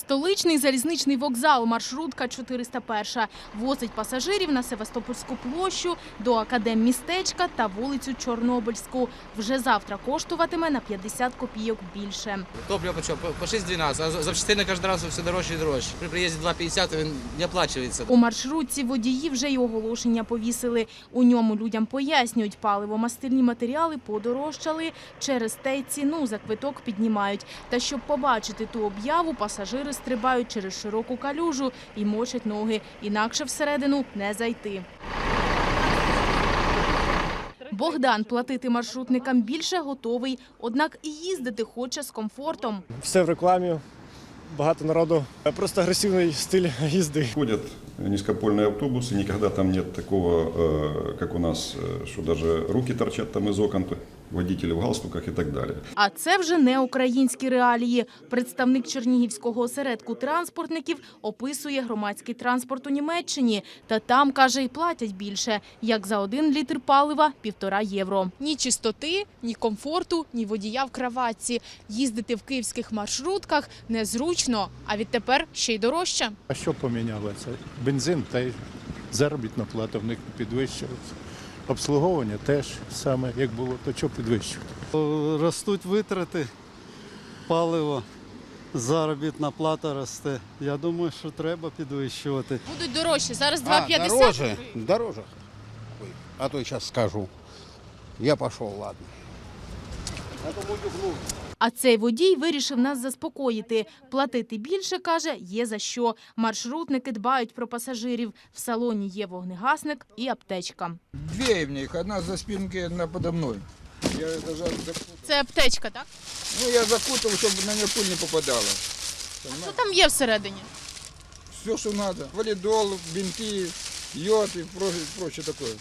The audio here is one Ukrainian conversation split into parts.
Столичний залізничний вокзал, маршрутка 401, возить пасажирів на Севастопольську площу, до академмістечка та вулицю Чорнобильську. Вже завтра коштуватиме на 50 копійок більше. Топливо по 6,12, а запчастини кожен раз все дорожче і дорожче. При приїзді 2,50 він не оплачується. У маршрутці водії вже й оголошення повісили. У ньому людям пояснюють, паливо-мастильні матеріали подорожчали, через те й ціну за квиток піднімають. Та щоб побачити ту об'яву, пасажири стрибають через широку калюжу і мочать ноги. Інакше всередину не зайти. Богдан платити маршрутникам більше готовий, однак і їздити хоче з комфортом. все в рекламі, багато народу. Просто агресивний стиль їзди. Ходят низкопольные автобусы, никогда там нет такого, э, как у нас, э, что даже руки торчат там из окон, водители в галстуках и так далее. А це вже не українські реалії. Представник Чернігівського осередку транспортників описує громадський транспорт у Німеччині. Та там, каже, і платять більше, як за один літр палива – півтора євро. Ні чистоти, ні комфорту, ні водія в краватці. Їздити в київських маршрутках незручно, а відтепер ще й дорожче. А що помінялося? Бензин та й заробітна плата в них підвищилася. Обслуговування теж саме як було, то що підвищувати? Ростуть витрати, паливо, заробітна плата росте. Я думаю, що треба підвищувати. Будуть дорожчі. Зараз А, дороже, дороже. Ой, а то зараз скажу. Я пішов, ладно. А цей водій вирішив нас заспокоїти. Платити більше, каже, є за що. Маршрутники дбають про пасажирів. В салоні є вогнегасник і аптечка. Две в них, одна за спинкой, одна подо мной. Я. Це аптечка, так? Ну, я закутал, чтобы на нее пуль не попадала. Що там є всередині? Все, что надо. Валидол, бинты, йод и прочее, прочее такое.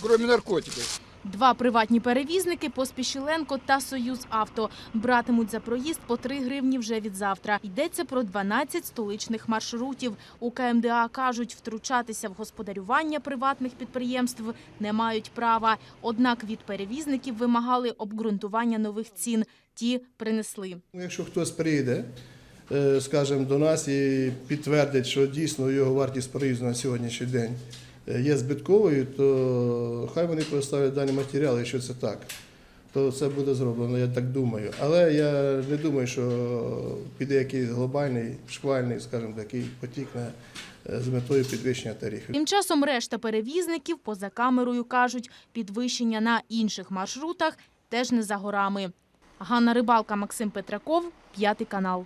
Кроме наркотиков. Два приватні перевізники Поспішіленко та Союз Авто братимуть за проїзд по 3 гривні вже від завтра. Йдеться про 12 столичних маршрутів. У КМДА кажуть, втручатися в господарювання приватних підприємств не мають права. Однак від перевізників вимагали обґрунтування нових цін. Ті принесли. Ну, Якщо хтось прийде, е, скажімо, до нас і підтвердить, що дійсно його вартість проїзду на сьогоднішній день є збитковою, то хай вони представлять дані матеріали, якщо це так. То це буде зроблено, я так думаю. Але я не думаю, що піде якийсь глобальний, шквальний, скажімо, такий потік на, е, з метою підвищення тарифів. Тим часом решта перевізників поза камерою кажуть, підвищення на інших маршрутах теж не за горами. Ганна Рибалка, Максим Петраков, п'ятий канал.